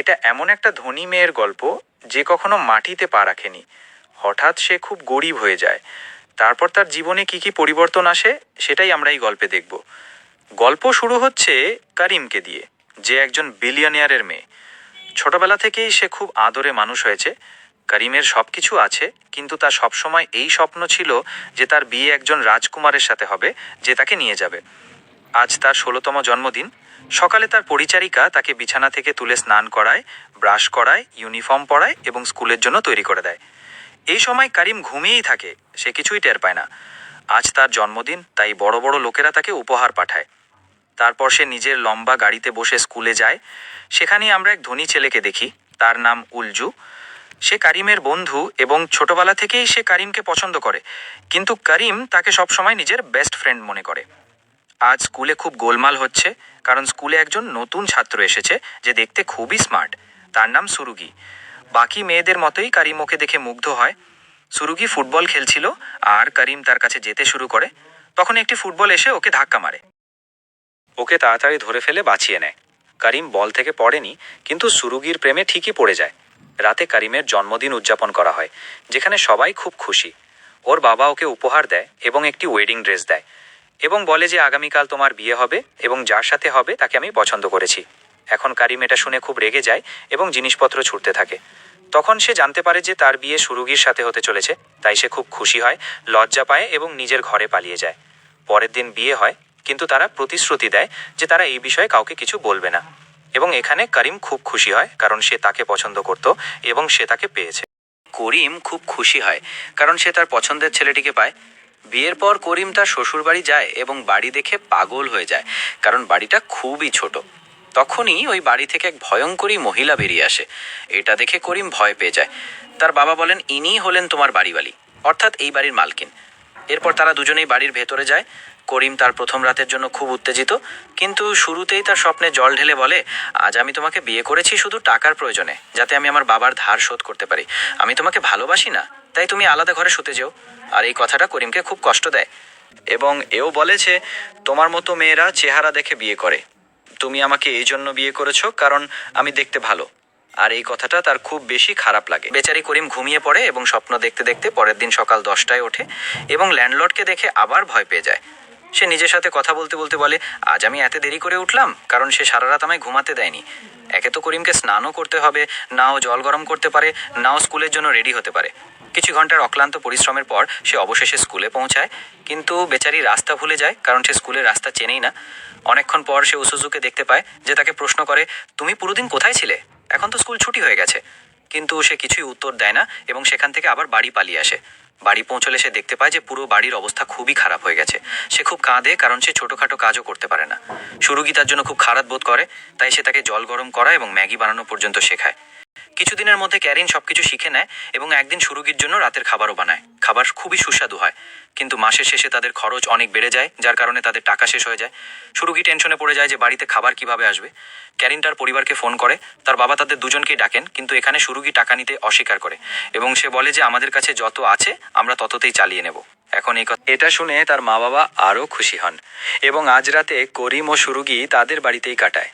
এটা এমন একটা ধনী মেয়ের গল্প যে কখনো মাটিতে পা রাখেনি। হঠাৎ সে খুব গরিব হয়ে যায়। তারপর তার জীবনে কি কি পরিবর্তন আসে, সেটাই আমরা এই গল্পে দেখব। গল্প শুরু হচ্ছে কারিমকে দিয়ে, যে একজন বিলিয়নিয়ারের মেয়ে। ছোটবেলা থেকেই সে খুব আদরে মানুষ হয়েছে। করিমের সব কিছু আছে, কিন্তু তার সবসময় এই স্বপ্ন ছিল যে তার বিয়ে একজন রাজকুমারের সাথে হবে, যে তাকে নিয়ে যাবে। আজ তার ষোলোতম জন্মদিন। সকালে তার পরিচারিকা তাকে বিছানা থেকে তুলে স্নান করায়, ব্রাশ করায়, ইউনিফর্ম পরায় এবং স্কুলের জন্য তৈরি করে দেয়। এই সময় কারিম ঘুমিয়েই থাকে, সে কিছুই টের পায় না। আজ তার জন্মদিন, তাই বড় বড় লোকেরা তাকে উপহার পাঠায়। তারপর সে নিজের লম্বা গাড়িতে বসে স্কুলে যায়। সেখানে আমরা এক ধনী ছেলেকে দেখি, তার নাম উলজু। সে কারিমের বন্ধু এবং ছোটবেলা থেকেই সে কারিমকে পছন্দ করে, কিন্তু করিম তাকে সবসময় নিজের বেস্ট ফ্রেন্ড মনে করে। আজ স্কুলে খুব গোলমাল হচ্ছে কারণ স্কুলে একজন নতুন ছাত্র এসেছে যে দেখতে খুবই স্মার্ট। তার নাম সুরুগি। বাকি মেয়েদের মতোই কারিম ওকে দেখে মুগ্ধ হয়। সুরুগি ফুটবল খেলছিল আর করিম তার কাছে যেতে শুরু করে। তখন একটি ফুটবল এসে ওকে ধাক্কা মারে। ওকে তাড়াতাড়ি ধরে ফেলে বাঁচিয়ে নেয়। করিম বল থেকে পড়েনি, কিন্তু সুরুগির প্রেমে ঠিকই পড়ে যায়। রাতে করিমের জন্মদিন উদযাপন করা হয়, যেখানে সবাই খুব খুশি। ওর বাবা ওকে উপহার দেয় এবং একটি ওয়েডিং ড্রেস দেয়। এবং বলে যে আগামীকাল তোমার বিয়ে হবে এবং যার সাথে হবে তাকে আমি পছন্দ করেছি। এখন কারিম এটা শুনে খুব রেগে যায় এবং জিনিসপত্র ছুটতে থাকে। তখন সে জানতে পারে যে তার বিয়ে সুরুগির সাথে হতে চলেছে, তাই সে খুব খুশি হয়, লজ্জা পায় এবং নিজের ঘরে পালিয়ে যায়। পরের দিন বিয়ে হয়, কিন্তু তারা প্রতিশ্রুতি দেয় যে তারা এই বিষয়ে কাউকে কিছু বলবে না। এবং এখানে করিম খুব খুশি হয়, কারণ সে তাকে পছন্দ করত এবং সে তাকে পেয়েছে। করিম খুব খুশি হয়, কারণ সে তার পছন্দের ছেলেটিকে পায়। বিয়ের পর করিম তার শ্বশুরবাড়ি যায় এবং বাড়ি দেখে পাগল হয়ে যায়, কারণ বাড়িটা খুবই ছোট। তখনই ওই বাড়ি থেকে এক ভয়ঙ্করী মহিলা বেরিয়ে আসে। এটা দেখে করিম ভয় পেয়ে যায়। তার বাবা বলেন, ইনিই হলেন তোমার বাড়িওয়ালি। অর্থাৎ এই বাড়ির মালকিন। এরপর তারা দুজনেই বাড়ির ভেতরে যায়। করিম তার প্রথম রাতের জন্য খুব উত্তেজিত, কিন্তু শুরুতেই তার স্বপ্নে জল ঢেলে বলে, আজ আমি তোমাকে বিয়ে করেছি শুধু টাকার প্রয়োজনে, যাতে আমি আমার বাবার ধার শোধ করতে পারি। আমি তোমাকে ভালোবাসি না, তাই তুমি আলাদা ঘরে শুতে যেও। আর এই কথাটা করিমকে খুব কষ্ট দেয় এবং এও বলেছে তোমার মতো মেয়েরা চেহারা দেখে বিয়ে করে। তুমি আমাকে এই জন্য বিয়ে করেছ কারণ আমি দেখতে ভালো। আর এই কথাটা তার খুব বেশি খারাপ লাগে। বেচারি করিম ঘুমিয়ে পড়ে এবং স্বপ্ন দেখতে দেখতে পরের দিন সকাল দশটায় ওঠে এবং ল্যান্ডলর্ডকে দেখে আবার ভয় পেয়ে যায়। সে নিজের সাথে কথা বলতে বলতে বলে, আজ আমি এত দেরি করে উঠলাম, কারণ সে সারা রাত আমায় ঘুমাতে দেয়নি। একে তো করিমকে স্নানও করতে হবে নাও জল গরম করতে পারে নাও স্কুলের জন্য রেডি হতে পারে। কিছু ঘণ্টার অক্লান্ত পরিশ্রমের পর সে অবশেষে স্কুলে পৌঁছায়, কিন্তু বেচারি রাস্তা ভুলে যায়, কারণ সে স্কুলের রাস্তা চেনেই না। অনেকক্ষণ পর সে উসুজুকে দেখতে পায় যে তাকে প্রশ্ন করে, তুমি পুরোদিন কোথায় ছিলে? এখন তো স্কুল ছুটি হয়ে গেছে। কিন্তু সে কিছুই উত্তর দেয় না এবং সেখান থেকে আবার বাড়ি পালিয়ে আসে। বাড়ি পৌঁছলে সে দেখতে পায় যে পুরো বাড়ির অবস্থা খুবই খারাপ হয়ে গেছে। সে খুব কাঁদে কারণ সে ছোটোখাটো কাজও করতে পারে না। সুরুগি তার জন্য খুব খারাপ বোধ করে, তাই সে তাকে জল গরম করা এবং ম্যাগি বানানো পর্যন্ত শেখায়। কিছুদিনের মধ্যে ক্যারিন সবকিছু শিখে নেয় এবং একদিন সুরুগির জন্য রাতের খাবারও বানায়। খাবার খুবই সুস্বাদু হয়, কিন্তু মাসের শেষে তাদের খরচ অনেক বেড়ে যায়, যার কারণে তাদের টাকা শেষ হয়ে যায়। সুরুগি টেনশনে পড়ে যায় যে বাড়িতে খাবার কীভাবে আসবে। ক্যারিন তার পরিবারকে ফোন করে, তার বাবা তাদের দুজনকেই ডাকেন, কিন্তু এখানে সুরুগি টাকা নিতে অস্বীকার করে এবং সে বলে যে, আমাদের কাছে যত আছে, আমরা তততেই চালিয়ে নেব। এখন এই কথা এটা শুনে তার মা বাবা আরও খুশি হন এবং আজ রাতে করিম ও সুরুগি তাদের বাড়িতেই কাটায়।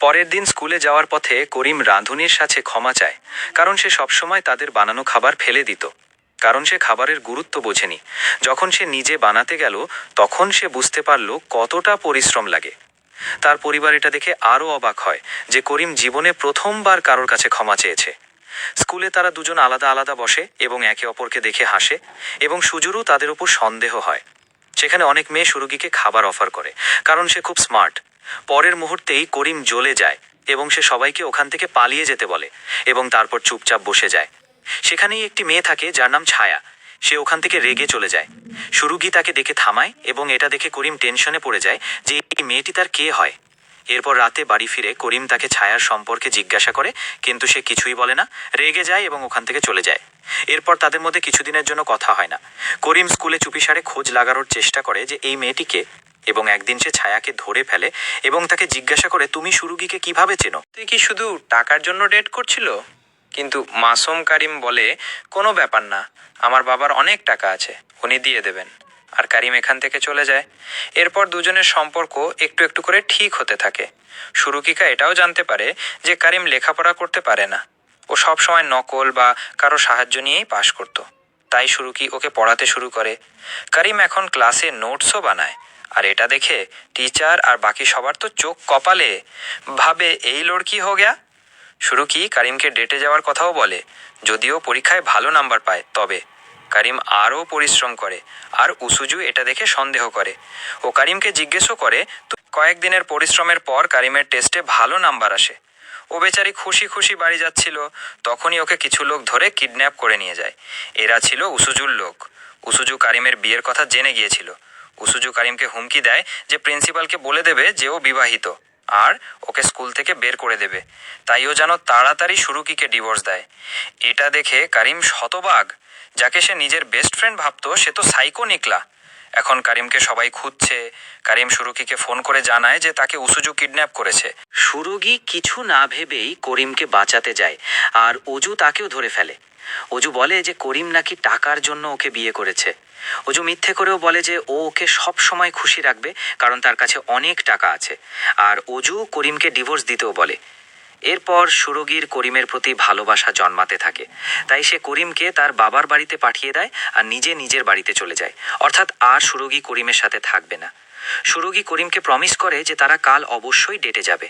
পরের দিন স্কুলে যাওয়ার পথে করিম রাঁধুনির সাথে ক্ষমা চায়, কারণ সে সবসময় তাদের বানানো খাবার ফেলে দিত। কারণ সে খাবারের গুরুত্ব বোঝেনি। যখন সে নিজে বানাতে গেল, তখন সে বুঝতে পারল কতটা পরিশ্রম লাগে। তার পরিবার এটা দেখে আরও অবাক হয় যে করিম জীবনে প্রথমবার কারোর কাছে ক্ষমা চেয়েছে। স্কুলে তারা দুজন আলাদা আলাদা বসে এবং একে অপরকে দেখে হাসে এবং সুজুরও তাদের উপর সন্দেহ হয়। সেখানে অনেক মেয়ে সুরুগিকে খাবার অফার করে, কারণ সে খুব স্মার্ট। পরের মুহূর্তেই করিম জ্বলে যায় এবং সে সবাইকে ওখান থেকে পালিয়ে যেতে বলে এবং তারপর চুপচাপ বসে যায়। সেখানেই একটি মেয়ে থাকে যার নাম ছায়া। সে ওখান থেকে রেগে চলে যায়। সুরুগি তাকে দেখে থামায় এবং এটা দেখে করিম টেনশনে পড়ে যায় যে এই মেয়েটি তার কে হয়। এরপর রাতে বাড়ি ফিরে করিম তাকে ছায়ার সম্পর্কে জিজ্ঞাসা করে, কিন্তু সে কিছুই বলে না, রেগে যায় এবং ওখান থেকে চলে যায়। এরপর তাদের মধ্যে কিছুদিনের জন্য কথা হয় না। করিম স্কুলে চুপিসারে খোঁজ লাগানোর চেষ্টা করে যে এই মেয়েটিকে এবং একদিন সে ছায়াকে ধরে ফেলে এবং তাকে জিজ্ঞাসা করে, তুমি সুরুগিকে কীভাবে চেনো? তুই কি শুধু টাকার জন্য ডেট করছিল? কিন্তু মাসুম কারিম বলে, কোনো ব্যাপার না, আমার বাবার অনেক টাকা আছে, উনি দিয়ে দেবেন, আর কারিম এখান থেকে চলে যায়। এরপর দুজনের সম্পর্ক একটু একটু করে ঠিক হতে থাকে। সুরুকিকা এটাও জানতে পারে যে কারিম লেখাপড়া করতে পারে না। ও সব সময় নকল বা কারও সাহায্য নিয়েই পাশ করত। তাই সুরুকি ওকে পড়াতে শুরু করে। কারিম এখন ক্লাসে নোটসও বানায়। আর এটা দেখে টিচার আর বাকি সবার তো চোখ কপালে। ভাবে, এই লড়কি হো গয়া শুরু কি কারিমকে ডেটে যাওয়ার কথাও বলে, যদিও পরীক্ষায় ভালো নাম্বার পায়, তবে কারিম আরও পরিশ্রম করে আর উসুজু এটা দেখে সন্দেহ করে। ও কারিমকে জিজ্ঞেসও করে, "তো কয়েকদিনের পরিশ্রমের পর কারিমের টেস্টে ভালো নাম্বার আসে। ও বেচারি খুশি খুশি বাড়ি যাচ্ছিল, তখনই ওকে কিছু লোক ধরে কিডন্যাপ করে নিয়ে যায়। এরা ছিল উসুজুর লোক। উসুজু কারিমের বিয়ের কথা জেনে গিয়েছিল। উসুজু কারিমকে হুমকি দেয় যে প্রিন্সিপালকে বলে দেবে যে ও বিবাহিত আর ওকে স্কুল থেকে বের করে দেবে। তাই ও যেন তাড়াতাড়ি সুরুকিকে ডিভোর্স দেয়। এটা দেখে কারিম শতবাগ যাকে সে নিজের বেস্ট ফ্রেন্ড ভাবতো, সে তো সাইকো নিকলা। এখন কারিমকে সবাই খুঁজছে। কারিম সুরুকিকে ফোন করে জানায় যে তাকে উসুজু কিডন্যাপ করেছে। সুরুগি কিছু না ভেবেই করিমকে বাঁচাতে যায়, আর অজু তাকেও ধরে ফেলে। অজু বলে যে করিম নাকি টাকার জন্য ওকে বিয়ে করেছে। অজু মিথ্যে করেও বলে যে ও ওকে সব সময় খুশি রাখবে, কারণ তার কাছে অনেক টাকা আছে। আর অজু করিমকে ডিভোর্স দিতেও বলে। এরপর সুরগির করিমের প্রতি ভালোবাসা জন্মাতে থাকে। তাই সে করিমকে তার বাবার বাড়িতে পাঠিয়ে দেয় আর নিজে নিজের বাড়িতে চলে যায়। অর্থাৎ আর সুরগি করিমের সাথে থাকবে না। সুরগি করিমকে প্রমিস করে যে তারা কাল অবশ্যই ডেটে যাবে।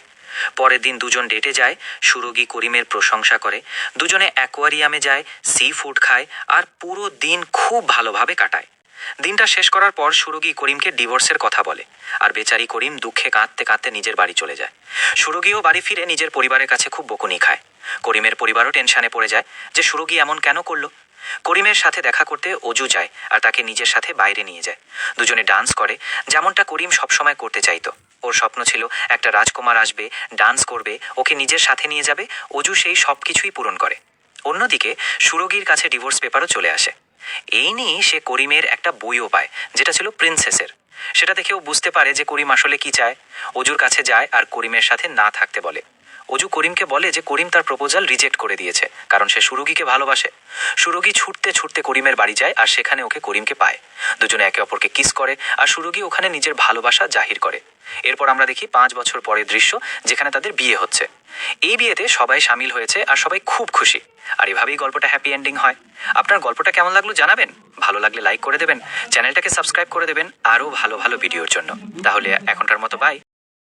পরের দিন দুজন ডেটে যায়, সুরগি করিমের প্রশংসা করে। দুজনে অ্যাকোয়ারিয়ামে যায়, সি ফুড খায় আর পুরো দিন খুব ভালোভাবে কাটায়। দিনটা শেষ করার পর সুরগি করিমকে ডিভোর্সের কথা বলে আর বেচারি করিম দুঃখে কাঁদতে কাঁদতে নিজের বাড়ি চলে যায়। সুরগিও বাড়ি ফিরে নিজের পরিবারের কাছে খুব বকুনি খায়। করিমের পরিবারও টেনশনে পড়ে যায় যে সুরগি এমন কেন করল? করিমের সাথে দেখা করতে অজু যায় আর তাকে নিজের সাথে বাইরে নিয়ে যায়। দুজনে ডান্স করে, যেমনটা করিম সবসময় করতে চাইতো। ওর স্বপ্ন ছিল একটা রাজকুমার আসবে, ডান্স করবে, ওকে নিজের সাথে নিয়ে যাবে, অজু সেই সব কিছুই পূরণ করে। অন্যদিকে সুরগির কাছে ডিভোর্স পেপারও চলে আসে। এই নিয়ে সে করিমের একটা বইও পায়, যেটা ছিল প্রিন্সেসের। সেটা দেখেও বুঝতে পারে যে করিম আসলে কি চায়, অজুর কাছে যায় আর করিমের সাথে না থাকতে বলে। অজু করিমকে বলে যে করিম তার প্রপোজাল রিজেক্ট করে দিয়েছে, কারণ সে সুরগিকে ভালোবাসে। সুরগি ছুটতে ছুটতে করিমের বাড়ি যায় আর সেখানে ওকে করিমকে পায়। দুজনে একে অপরকে কিস করে, আর সুরগি ওখানে নিজের ভালোবাসা জাহির করে। এরপর আমরা দেখি পাঁচ বছর পরের দৃশ্য, যেখানে তাদের বিয়ে হচ্ছে। এই বিয়েতে সবাই সামিল হয়েছে আর সবাই খুব খুশি। আর এভাবেই গল্পটা হ্যাপি এন্ডিং হয়। আপনার গল্পটা কেমন লাগল জানাবেন? ভালো লাগলে লাইক করে দেবেন। চ্যানেলটাকে সাবস্ক্রাইব করে দেবেন আরও ভালো ভালো ভিডিওর জন্য। তাহলে এখনকার মতো বাই